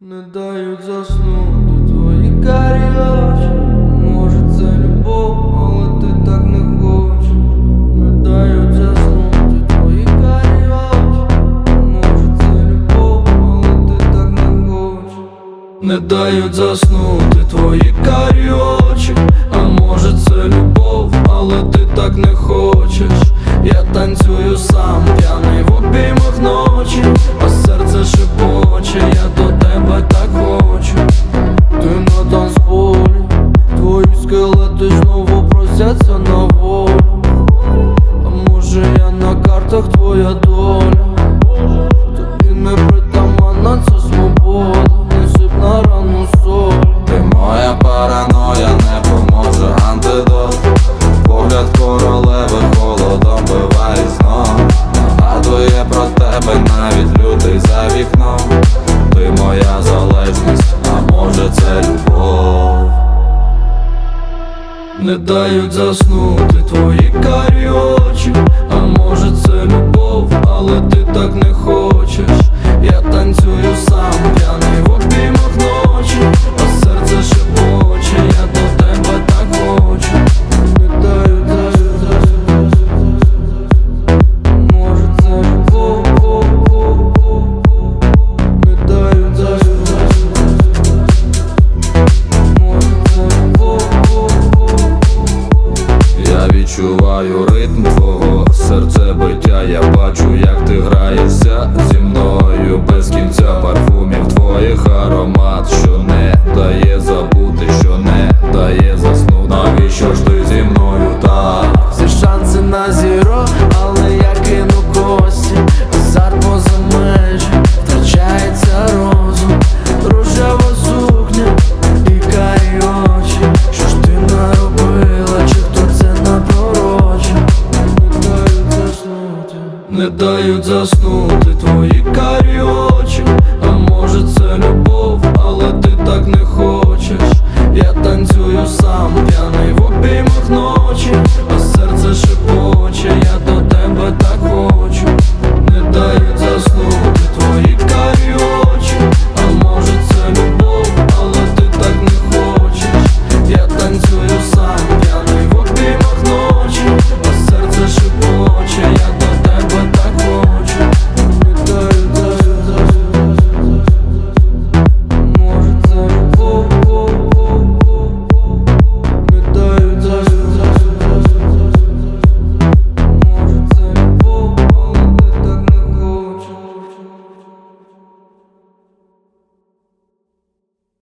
Не дають заснути твої карі очі Може це любов, але ти так не хочеш. Не дають заснути твої карі очі Може це любов, але ти так не хочеш. Не дають заснути твої карі очі А може це любов, але ти так не хочеш. Я танцюю сам, п'яний в обіймах ночі картах твоя доля. Тобі не притаманна ця свобода. Не сип на рану соль. Ти моя параноя, не поможе антидот. Погляд королеви холодом биває знов. Нагадує про тебе навіть лютий за вікном. Ти моя залежність, а може це любов. Не дають заснути твої карі танцюю сам. П'яний ночі, а серце шепоче, я до тебе так хочу. Літаю, даю, даю, може це житло, літаю, може це житло, я відчуваю ритм твого серцебиття, я бачу, як ти граєшся зі мною. дають заснути твої карі очі.